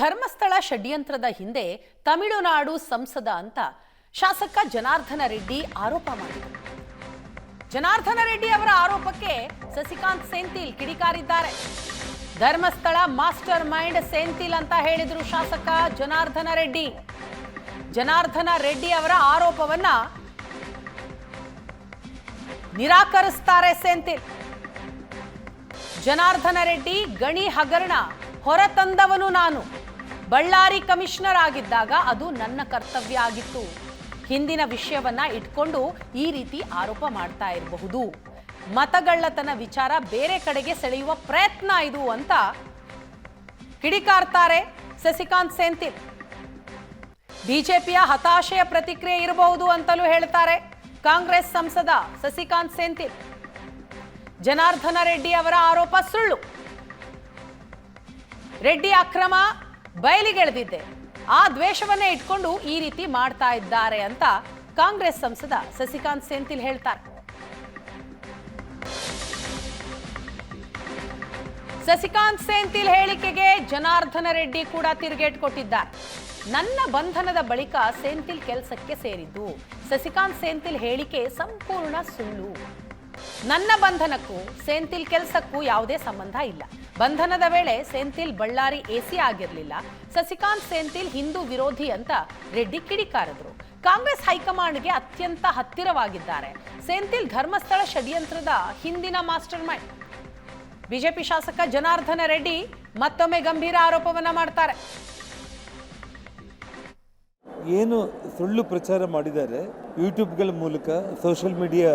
ಧರ್ಮಸ್ಥಳ ಷಡ್ಯಂತ್ರದ ಹಿಂದೆ ತಮಿಳುನಾಡು ಸಂಸದ ಅಂತ ಶಾಸಕ ಜನಾರ್ದನ ರೆಡ್ಡಿ ಆರೋಪ ಮಾಡಿದರು. ಜನಾರ್ದನ ರೆಡ್ಡಿ ಅವರ ಆರೋಪಕ್ಕೆ ಸಸಿಕಾಂತ್ ಸೆಂಥಿಲ್ ಕಿಡಿಕಾರಿದ್ದಾರೆ. ಧರ್ಮಸ್ಥಳ ಮಾಸ್ಟರ್ ಮೈಂಡ್ ಸೆಂಥಿಲ್ ಅಂತ ಹೇಳಿದ್ರು ಶಾಸಕ ಜನಾರ್ದನ ರೆಡ್ಡಿ. ಜನಾರ್ದನ ರೆಡ್ಡಿ ಅವರ ಆರೋಪವನ್ನ ನಿರಾಕರಿಸ್ತಾರೆ ಸೆಂಥಿಲ್. ಜನಾರ್ದನ ರೆಡ್ಡಿ ಗಣಿ ಹಗರಣ ಹೊರತಂದವನು ನಾನು. ಬಳ್ಳಾರಿ ಕಮಿಷನರ್ ಆಗಿದ್ದಾಗ ಅದು ನನ್ನ ಕರ್ತವ್ಯ ಆಗಿತ್ತು. ಹಿಂದಿನ ವಿಷಯವನ್ನ ಇಟ್ಕೊಂಡು ಈ ರೀತಿ ಆರೋಪ ಮಾಡ್ತಾ ಇರಬಹುದು. ಮತಗಳ್ಳತನ ವಿಚಾರ ಬೇರೆ ಕಡೆಗೆ ಸೆಳೆಯುವ ಪ್ರಯತ್ನ ಇದು ಅಂತ ಕಿಡಿಕಾರ್ತಾರೆ ಸಸಿಕಾಂತ್ ಸೆಂಥಿಲ್ ಬಿಜೆಪಿಯ ಹತಾಶೆಯ ಪ್ರತಿಕ್ರಿಯೆ ಇರಬಹುದು ಅಂತಲೂ ಹೇಳ್ತಾರೆ ಕಾಂಗ್ರೆಸ್ ಸಂಸದ ಸಸಿಕಾಂತ್ ಸೆಂಥಿಲ್ ಜನಾರ್ದನ ರೆಡ್ಡಿ ಅವರ ಆರೋಪ ಸುಳ್ಳು. ರೆಡ್ಡಿ ಅಕ್ರಮ ಬಯಲಿಗೆಳೆದಿದ್ದೆ ಆ ದ್ವೇಷವನ್ನೇ ಇಟ್ಕೊಂಡು ಈ ರೀತಿ ಮಾಡ್ತಾ ಇದ್ದಾರೆ ಅಂತ ಕಾಂಗ್ರೆಸ್ ಸಂಸದ ಸಸಿಕಾಂತ್ ಸೆಂಥಿಲ್ ಹೇಳ್ತಾರೆ. ಸಸಿಕಾಂತ್ ಸೆಂಥಿಲ್ ಹೇಳಿಕೆಗೆ ಜನಾರ್ದನ ರೆಡ್ಡಿ ಕೂಡ ತಿರುಗೇಟ್ ಕೊಟ್ಟಿದ್ದಾರೆ. ನನ್ನ ಬಂಧನದ ಬಳಿಕ ಸೆಂಥಿಲ್ ಕೆಲಸಕ್ಕೆ ಸೇರಿದ್ದು. ಸಸಿಕಾಂತ್ ಸೆಂಥಿಲ್ ಹೇಳಿಕೆ ಸಂಪೂರ್ಣ ಸುಳ್ಳು. ನನ್ನ ಬಂಧನಕ್ಕೂ, ಸೆಂಥಿಲ್ ಕೆಲಸಕ್ಕೂ ಯಾವುದೇ ಸಂಬಂಧ ಇಲ್ಲ. ಬಂಧನದ ವೇಳೆ ಸೆಂಥಿಲ್ ಬಳ್ಳಾರಿ ಎಸಿ ಆಗಿರಲಿಲ್ಲ. ಸಸಿಕಾಂತ್ ಸೆಂಥಿಲ್ ಹಿಂದೂ ವಿರೋಧಿ ಅಂತ ರೆಡ್ಡಿ ಕಿಡಿಕಾರದ್ರು. ಕಾಂಗ್ರೆಸ್ ಹೈಕಮಾಂಡ್ಗೆ ಅತ್ಯಂತ ಹತ್ತಿರವಾಗಿದ್ದಾರೆ. ಸೆಂಥಿಲ್ ಧರ್ಮಸ್ಥಳ ಷಡ್ಯಂತ್ರದ ಹಿಂದಿನ ಮಾಸ್ಟರ್ ಮೈಂಡ್. ಬಿಜೆಪಿ ಶಾಸಕ ಜನಾರ್ದನ ರೆಡ್ಡಿ ಮತ್ತೊಮ್ಮೆ ಗಂಭೀರ ಆರೋಪವನ್ನ ಮಾಡ್ತಾರೆ. ಏನು ಸುಳ್ಳು ಪ್ರಚಾರ ಮಾಡಿದ್ದಾರೆ, ಯೂಟ್ಯೂಬ್ಗಳ ಮೂಲಕ, ಸೋಷಿಯಲ್ ಮೀಡಿಯಾ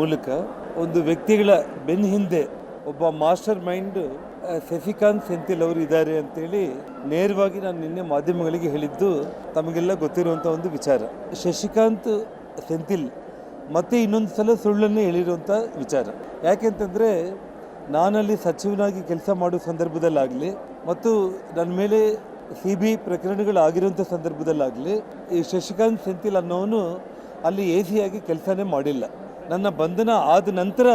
ಮೂಲಕ, ಒಂದು ವ್ಯಕ್ತಿಗಳ ಬೆನ್ನ ಹಿಂದೆ ಒಬ್ಬ ಮಾಸ್ಟರ್ ಮೈಂಡ್ ಶಶಿಕಾಂತ್ ಸೆಂಥಿಲ್ ಅವರು ಇದ್ದಾರೆ ಅಂತೇಳಿ ನೇರವಾಗಿ ನಾನು ನಿನ್ನೆ ಮಾಧ್ಯಮಗಳಿಗೆ ಹೇಳಿದ್ದು, ತಮಗೆಲ್ಲ ಗೊತ್ತಿರುವಂಥ ಒಂದು ವಿಚಾರ. ಶಶಿಕಾಂತ್ ಸೆಂಥಿಲ್ ಮತ್ತೆ ಇನ್ನೊಂದು ಸಲ ಸುಳ್ಳನ್ನು ಹೇಳಿರುವಂಥ ವಿಚಾರ. ಯಾಕೆಂತಂದರೆ, ನಾನಲ್ಲಿ ಸಚಿವನಾಗಿ ಕೆಲಸ ಮಾಡೋ ಸಂದರ್ಭದಲ್ಲಾಗಲಿ ಮತ್ತು ನನ್ನ ಮೇಲೆ ಸಿ ಬಿ ಪ್ರಕರಣಗಳಾಗಿರುವಂಥ ಸಂದರ್ಭದಲ್ಲಾಗಲಿ, ಈ ಶಶಿಕಾಂತ್ ಸೆಂಥಿಲ್ ಅನ್ನೋನು ಅಲ್ಲಿ ಎ ಸಿಯಾಗಿ ಕೆಲಸನೇ ಮಾಡಿಲ್ಲ. ನನ್ನ ಬಂಧನ ಆದ ನಂತರ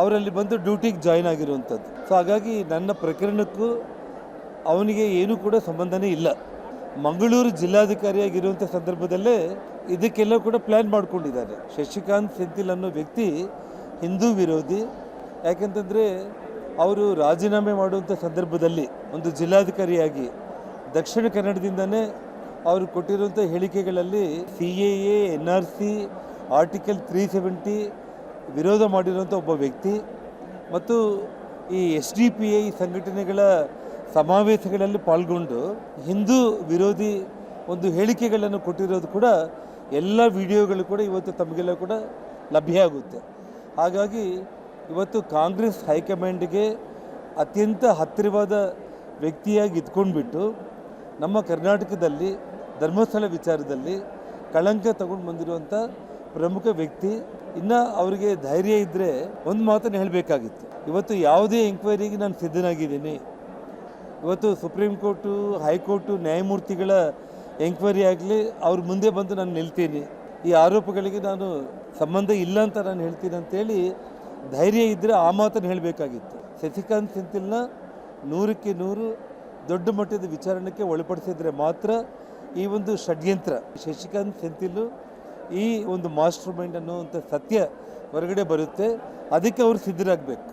ಅವರಲ್ಲಿ ಬಂದು ಡ್ಯೂಟಿಗೆ ಜಾಯ್ನ್ ಆಗಿರುವಂಥದ್ದು. ಸೊ ಹಾಗಾಗಿ ನನ್ನ ಪ್ರಕರಣಕ್ಕೂ ಅವನಿಗೆ ಏನೂ ಕೂಡ ಸಂಬಂಧನೇ ಇಲ್ಲ. ಮಂಗಳೂರು ಜಿಲ್ಲಾಧಿಕಾರಿಯಾಗಿರುವಂಥ ಸಂದರ್ಭದಲ್ಲೇ ಇದಕ್ಕೆಲ್ಲ ಕೂಡ ಪ್ಲ್ಯಾನ್ ಮಾಡಿಕೊಂಡಿದ್ದಾರೆ. ಶಶಿಕಾಂತ್ ಸೆಂಥಿಲ್ ಅನ್ನೋ ವ್ಯಕ್ತಿ ಹಿಂದೂ ವಿರೋಧಿ. ಯಾಕೆಂತಂದರೆ ಅವರು ರಾಜೀನಾಮೆ ಮಾಡುವಂಥ ಸಂದರ್ಭದಲ್ಲಿ ಒಂದು ಜಿಲ್ಲಾಧಿಕಾರಿಯಾಗಿ ದಕ್ಷಿಣ ಕನ್ನಡದಿಂದನೇ ಅವರು ಕೊಟ್ಟಿರುವಂಥ ಹೇಳಿಕೆಗಳಲ್ಲಿ C A N R C, article three seventy ವಿರೋಧ ಮಾಡಿರುವಂಥ ಒಬ್ಬ ವ್ಯಕ್ತಿ ಮತ್ತು ಈ ಎಸ್ ಡಿ ಪಿ ಐ ಸಂಘಟನೆಗಳ ಸಮಾವೇಶಗಳಲ್ಲಿ ಪಾಲ್ಗೊಂಡು ಹಿಂದೂ ವಿರೋಧಿ ಒಂದು ಹೇಳಿಕೆಗಳನ್ನು ಕೊಟ್ಟಿರೋದು ಕೂಡ ಎಲ್ಲ ವಿಡಿಯೋಗಳು ಕೂಡ ಇವತ್ತು ತಮಗೆಲ್ಲ ಕೂಡ ಲಭ್ಯ ಆಗುತ್ತೆ. ಹಾಗಾಗಿ ಇವತ್ತು ಕಾಂಗ್ರೆಸ್ ಹೈಕಮಾಂಡ್ಗೆ ಅತ್ಯಂತ ಹತ್ತಿರವಾದ ವ್ಯಕ್ತಿಯಾಗಿ ಇದ್ಕೊಂಡ್ಬಿಟ್ಟು ನಮ್ಮ ಕರ್ನಾಟಕದಲ್ಲಿ ಧರ್ಮಸ್ಥಳ ವಿಚಾರದಲ್ಲಿ ಕಳಂಕ ತಗೊಂಡು ಬಂದಿರುವಂಥ ಪ್ರಮುಖ ವ್ಯಕ್ತಿ ಇನ್ನು ಅವರಿಗೆ ಧೈರ್ಯ ಇದ್ದರೆ ಒಂದು ಮಾತನ್ನು ಹೇಳಬೇಕಾಗಿತ್ತು. ಇವತ್ತು ಯಾವುದೇ ಎಂಕ್ವೈರಿಗೆ ನಾನು ಸಿದ್ಧನಾಗಿದ್ದೀನಿ. ಇವತ್ತು ಸುಪ್ರೀಂ ಕೋರ್ಟು ಹೈಕೋರ್ಟು ನ್ಯಾಯಮೂರ್ತಿಗಳ ಎಂಕ್ವೈರಿ ಆಗಲಿ ಅವ್ರ ಮುಂದೆ ಬಂದು ನಾನು ನಿಲ್ತೀನಿ. ಈ ಆರೋಪಗಳಿಗೆ ನಾನು ಸಂಬಂಧ ಇಲ್ಲ ಅಂತ ನಾನು ಹೇಳ್ತೀನಿ ಅಂತೇಳಿ ಧೈರ್ಯ ಇದ್ದರೆ ಆ ಮಾತನ್ನು ಹೇಳಬೇಕಾಗಿತ್ತು. ಶಶಿಕಾಂತ್ ಸೆಂಥಿಲ್ನ ನೂರಕ್ಕೆ ನೂರು ದೊಡ್ಡ ಮಟ್ಟದ ವಿಚಾರಣೆಗೆ ಒಳಪಡಿಸಿದರೆ ಮಾತ್ರ ಈ ಒಂದು ಷಡ್ಯಂತ್ರ. ಶಶಿಕಾಂತ್ ಸೆಂಥಿಲ್ಲು ಈ ಒಂದು ಮಾಸ್ಟರ್ ಮೈಂಡ್ ಅನ್ನುವಂಥ ಸತ್ಯ ಹೊರಗಡೆ ಬರುತ್ತೆ. ಅದಕ್ಕೆ ಅವರು ಸಿದ್ಧರಾಗಬೇಕು.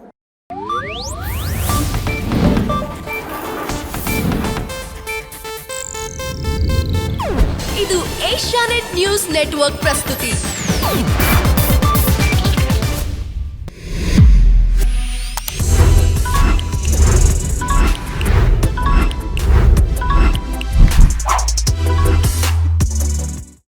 ಇದು ಏಷ್ಯಾನೆಟ್ ನ್ಯೂಸ್ ನೆಟ್ವರ್ಕ್ ಪ್ರಸ್ತುತಿ.